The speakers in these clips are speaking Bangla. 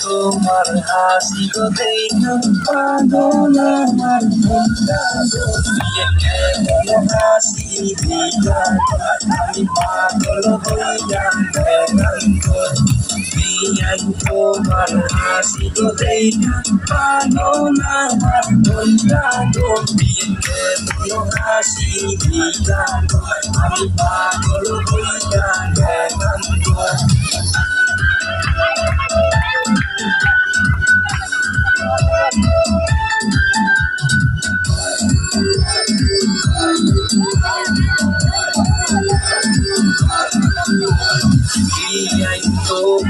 তোমার হাসি গো দেখা পাগল আমার হাসি দিয়া আমি পাগল হইলাম Minyan ko marahasi ko day Paano na matunta ko Pinyan ko kasi Kita ko Ang pagkulukuyan Ang pagkulukuyan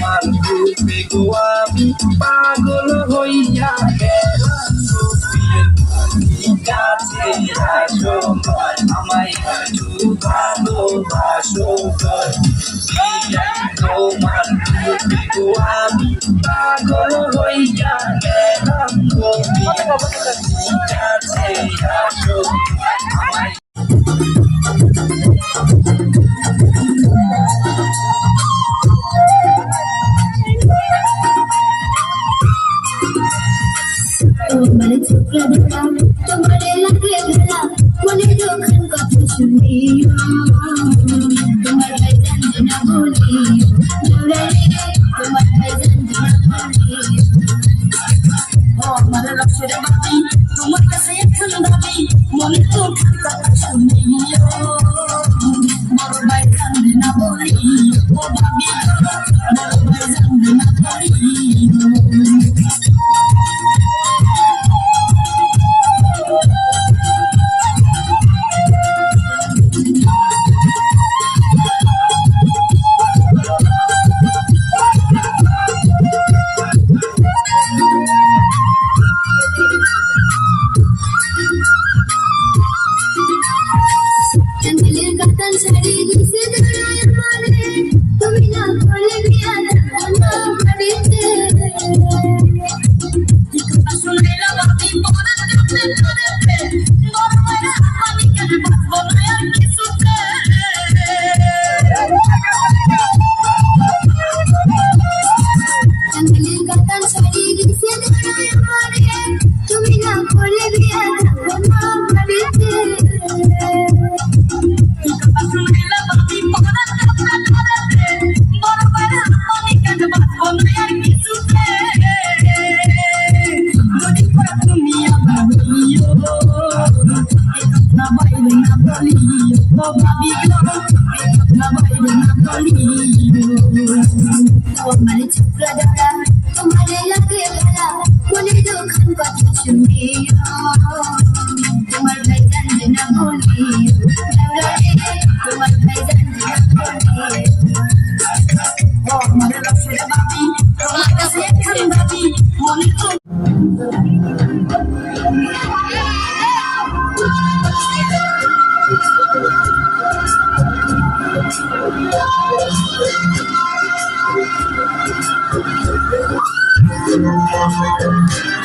তোমার রূপে গো আমি পাগল হইয়া কাছে আসো, আমায় একটু ভালোবাসো তোমার রূপে গো আমি পাগল হইয়া গেলাম city. Bye-bye. Everybody.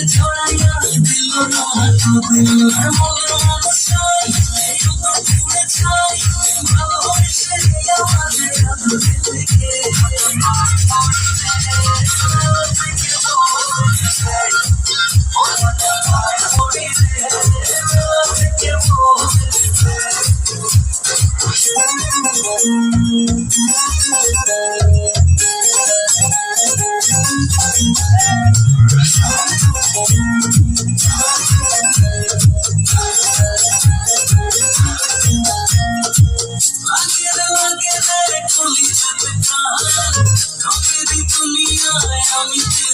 Come on.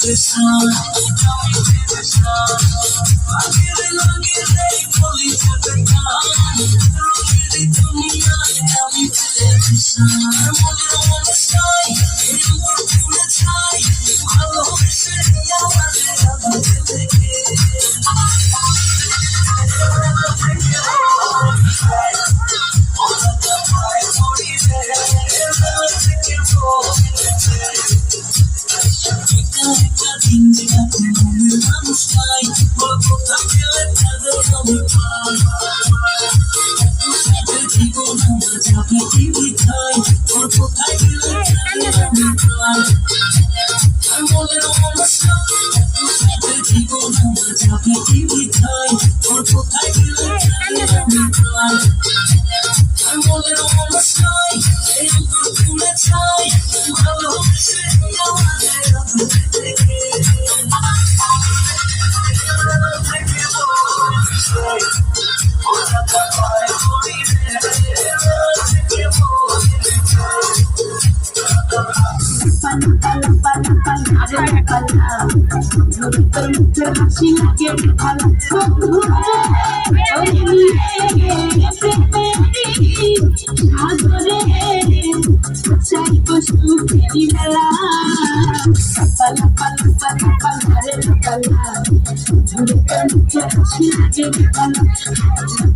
this time. Oh, oh, oh. वाला झूठ पर मुझे हँसी लगे वाला ओ ओ मेरी आदरे सच्चाई को छू तेरी मिला पल पल पल पल हरे पला झूठ पर मुझे हँसी लगे वाला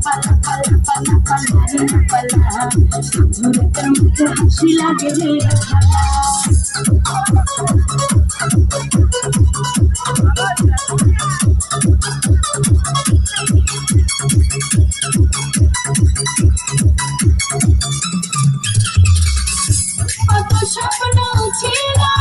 पल पल पल पल हरे पला झूठ पर मुझे हँसी लगे वाला I'm a sharp enough.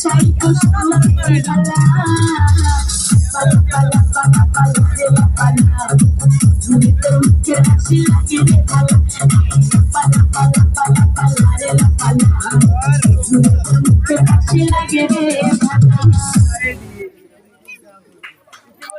Psycho সালাম